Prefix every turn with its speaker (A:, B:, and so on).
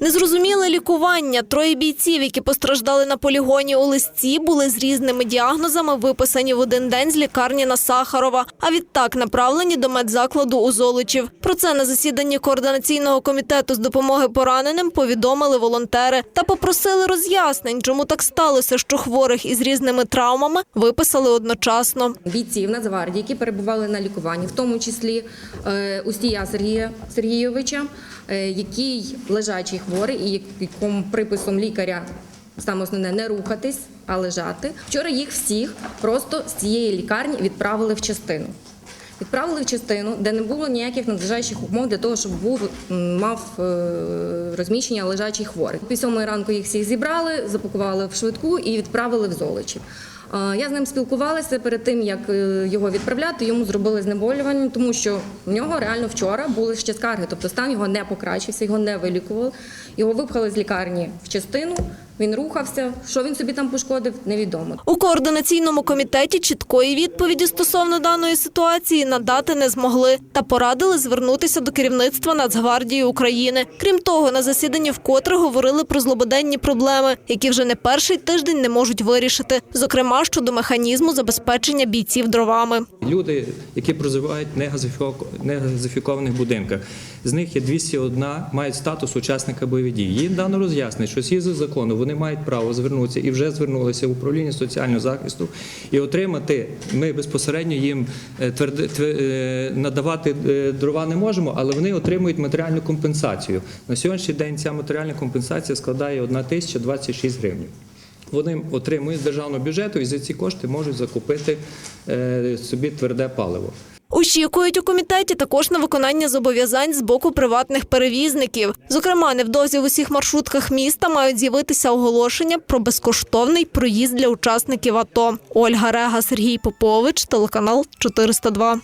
A: Незрозуміле Лікування. Троє бійців, які постраждали на полігоні у листі, були з різними діагнозами виписані в один день з лікарні на Сахарова, а відтак направлені до медзакладу у Золочів. Про це на засіданні координаційного комітету з допомоги пораненим повідомили волонтери та попросили роз'яснень, чому так сталося, що хворих із різними травмами виписали одночасно.
B: бійців Нацгвардії, які перебували на лікуванні, в тому числі е, Устія Сергія Сергійовича, е, який лежачий хворий і приписом лікаря саме основне не рухатись, а лежати. Вчора їх всіх просто з цієї лікарні відправили в частину. Відправили в частину, де не було ніяких надлежащих умов для того, щоб був мав е, розміщення лежачий хворий. Після сьомої ранку їх всіх зібрали, запакували в швидку і відправили в Золочів. Е, Я з ним спілкувалася перед тим, як е, його відправляти. Йому зробили знеболювання, тому що в нього реально вчора були ще скарги, тобто стан його не покращився, його не вилікували. Його випхали з лікарні в частину. Він рухався. Що він собі там пошкодив, невідомо.
A: У координаційному комітеті чіткої відповіді стосовно даної ситуації надати не змогли та порадили звернутися до керівництва Нацгвардії України. Крім того, на засіданні вкотре говорили про злободенні проблеми, які вже не перший тиждень не можуть вирішити, зокрема щодо механізму забезпечення бійців дровами.
C: Люди, які проживають в негазифіко- негазифікованих будинках, з них є 201, мають статус учасника бойових дій. Їм дано роз'яснення, що згідно закону вони мають право звернутися і вже звернулися в управління соціального захисту і отримати. Ми безпосередньо їм е, тверди- е, надавати е, дрова не можемо, але вони отримують матеріальну компенсацію. На сьогоднішній день ця матеріальна компенсація складає 1 тисяча 26 гривень. Вони отримують з державного бюджету і за ці кошти можуть закупити е, собі тверде паливо.
A: Очікують у комітеті також на виконання зобов'язань з боку приватних перевізників. Зокрема, невдовзі в усіх маршрутках міста мають з'явитися оголошення про безкоштовний проїзд для учасників АТО. Ольга Рега, Сергій Попович, телеканал 402.